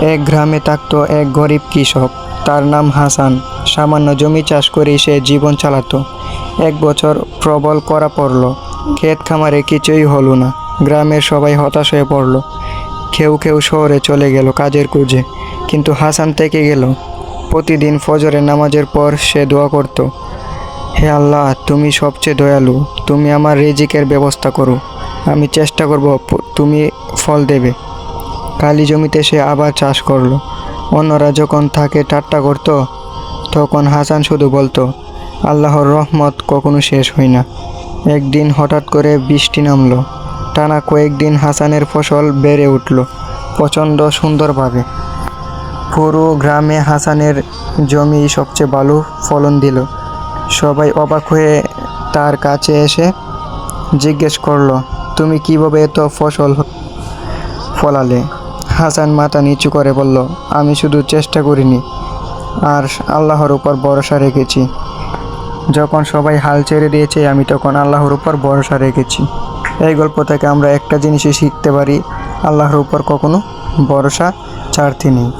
এক গ্রামে থাকতো এক গরিব কৃষক। তার নাম হাসান। সামান্য জমি চাষ করে সে জীবন চালাতো। এক বছর প্রবল করা পড়ল। ক্ষেত খামারে কিছুই হলো না। গ্রামের সবাই হতাশ হয়ে পড়ল। কেউ কেউ শহরে চলে গেল কাজের খুঁজে। কিন্তু হাসান থেকে গেল। প্রতিদিন ফজরের নামাজের পর সে দোয়া করত। হে আল্লাহ, তুমি সবচেয়ে দয়ালু। তুমি আমার রিজিকের ব্যবস্থা করো। আমি চেষ্টা করব তুমি ফল দেবে। কালি জমিতে সে আবার চাষ করল। অন্যরা যখন তাকে ঠাট্টা করতো, তখন হাসান শুধু বলতো, আল্লাহর রহমত কখনো শেষ হয় না। একদিন হঠাৎ করে বৃষ্টি নামলো। টানা কয়েকদিন হাসানের ফসল বেড়ে উঠল প্রচণ্ড সুন্দরভাবে। পুরো গ্রামে হাসানের জমি সবচেয়ে ভালো ফলন দিল। সবাই অবাক হয়ে তার কাছে এসে জিজ্ঞেস করল, তুমি কীভাবে এত ফসল ফলালে? হাসান মাথা নিচু করে বলল, আমি শুধু চেষ্টা করিনি, আর আল্লাহর উপর ভরসা রেখেছি। যখন সবাই হাল ছেড়ে দিয়েছে, আমি তখন আল্লাহর উপর ভরসা রেখেছি। এই গল্প থেকে আমরা একটা জিনিসই শিখতে পারি, আল্লাহর উপর কখনো ভরসা ছাড়তে নেই।